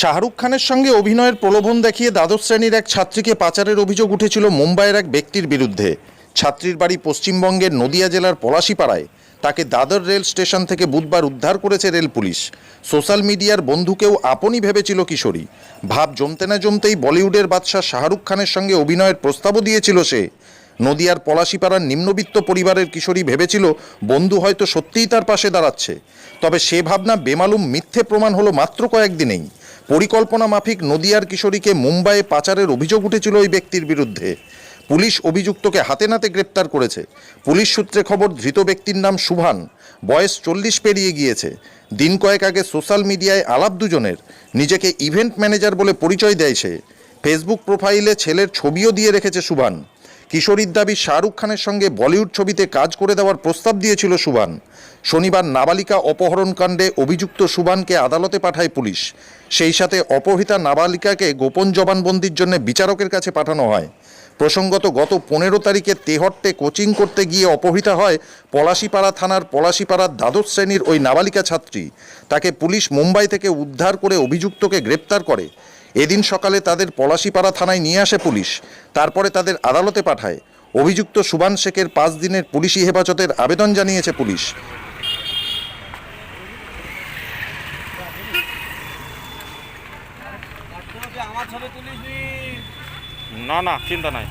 শাহরুখ খানের সঙ্গে অভিনয়ের প্রলোভন দেখিয়ে দ্বাদশ শ্রেণির এক ছাত্রীকে পাচারের অভিযোগ উঠেছিল মুম্বাইয়ের এক ব্যক্তির বিরুদ্ধে। ছাত্রীর বাড়ি পশ্চিমবঙ্গের নদিয়া জেলার পলাশিপাড়ায়। তাকে দাদর রেল স্টেশন থেকে বুধবার উদ্ধার করেছে রেল পুলিশ। সোশ্যাল মিডিয়ার বন্ধুকেও আপনই ভেবেছিল কিশোরী। ভাব জমতে না জমতেই বলিউডের বাদশাহ শাহরুখ খানের সঙ্গে অভিনয়ের প্রস্তাবও দিয়েছিল সে। নদিয়ার পলাশিপাড়ার নিম্নবিত্ত পরিবারের কিশোরী ভেবেছিল বন্ধু হয়তো সত্যিই তার পাশে দাঁড়াচ্ছে। তবে সে ভাবনা বেমালুম মিথ্যে প্রমাণ হলো মাত্র কয়েকদিনেই। পরিকল্পনা মাফিক নদিয়ার কিশোরীকে মুম্বাইয়ে পাচারের অভিযোগ উঠেছিল ওই ব্যক্তির বিরুদ্ধে। পুলিশ অভিযুক্তকে হাতে নাতে গ্রেপ্তার করেছে। পুলিশ সূত্রে খবর, ধৃত ব্যক্তির নাম সুভান। বয়স চল্লিশ পেরিয়ে গিয়েছে। দিন কয়েক আগে সোশ্যাল মিডিয়ায় আলাপ দুজনের। নিজেকে ইভেন্ট ম্যানেজার বলে পরিচয় দেয় সে। ফেসবুক প্রোফাইলে ছেলের ছবিও দিয়ে রেখেছে সুভান। কিশোরীর দাবি শাহরুখ খানের সঙ্গে বলিউড ছবিতে কাজ করে দেওয়ার প্রস্তাব দিয়েছিল সুবান। শনিবার নাবালিকা অপহরণ কাণ্ডে অভিযুক্ত সুবানকে আদালতে পাঠায় পুলিশ। সেই সাথে অপহৃতা নাবালিকাকে গোপন জবানবন্দির জন্য বিচারকের কাছে পাঠানো হয়। প্রসঙ্গত, গত পনেরো তারিখে তেহট্টে কোচিং করতে গিয়ে অপহৃতা হয় পলাশিপাড়া থানার পলাশিপাড়ার দ্বাদশ শ্রেণির ওই নাবালিকা ছাত্রী। তাকে পুলিশ মুম্বাই থেকে উদ্ধার করে অভিযুক্তকে গ্রেপ্তার করে। এদিন সকালে তাদের পলাশিপাড়া থানায় নিয়ে আসে পুলিশ। তারপরে তাদের আদালতে পাঠায়। অভিযুক্ত সুবান শেখের পাঁচ দিনের পুলিশি হেফাজতের আবেদন জানিয়েছে পুলিশ। না না, চিন্তা নাই।